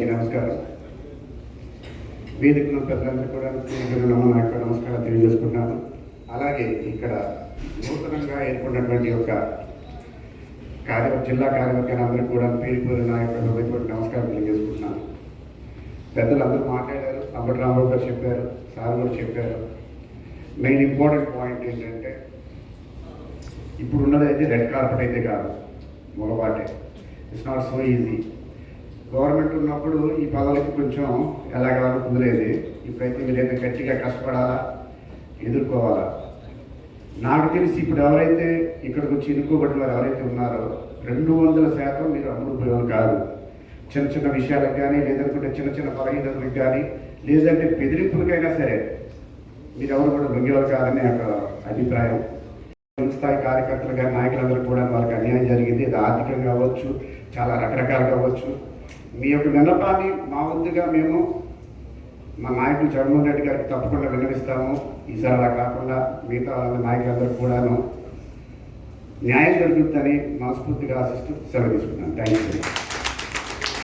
నమస్కారం. వేదికలో పెద్దలందరూ కూడా స్నేహితులు నమ్మ నమస్కారం తెలియజేసుకున్నాను అలాగే ఇక్కడ నూతనంగా ఏర్పడినటువంటి యొక్క కార్య జిల్లా కార్యవర్గాలందరూ కూడా పేరుపోయిన పేరు నా యొక్క హృదయపూర్వక నమస్కారం తెలియజేసుకుంటున్నాను. పెద్దలు అందరూ మాట్లాడారు అంబటి రామారావు గారు చెప్పారు సార్ కూడా చెప్పారు. మెయిన్ ఇంపార్టెంట్ పాయింట్ ఏంటంటే ఇప్పుడు ఉన్నది అయితే రెడ్ కార్పెట్ అయితే కాదు మొలబాటే it's not so easy government ఉన్నప్పుడు ఈ పదాలకి కొంచెం ఎలాగలాగో కుదిరేది. ఇప్పుడైతే మీరైతే గట్టిగా కష్టపడాలా ఎదుర్కోవాలా? నాకు తెలిసి ఇప్పుడు ఎవరైతే ఇక్కడికి వచ్చి ఎన్నుకోబడిన వారు ఎవరైతే ఉన్నారో రెండు వందల శాతం మీరు అమ్ముడుపోయేవారు కాదు. చిన్న చిన్న విషయాలకు కానీ లేదనుకుంటే చిన్న చిన్న బలహీనతలకు కానీ లేదంటే బెదిరింపులకైనా సరే మీరు ఎవరు కూడా లొంగేవారు కాదనే ఒక అభిప్రాయం. స్థాయి కార్యకర్తలుగా నాయకులందరూ కూడా వాళ్ళకి అన్యాయం జరిగింది. అది ఆర్థికంగా అవ్వచ్చు చాలా రకరకాలుగా అవ్వచ్చు మీ యొక్క విన్నపాన్ని మా వంతుగా మేము మా నాయకులు జగన్మోహన్ రెడ్డి గారికి తప్పకుండా విన్నవిస్తాము. ఈసారి అలా కాకుండా మిగతా వాళ్ళ నాయకులందరూ కూడాను న్యాయం జరుగుతుందని మనస్ఫూర్తిగా ఆశిస్తూ సెలవు తీసుకున్నాను థ్యాంక్ యూ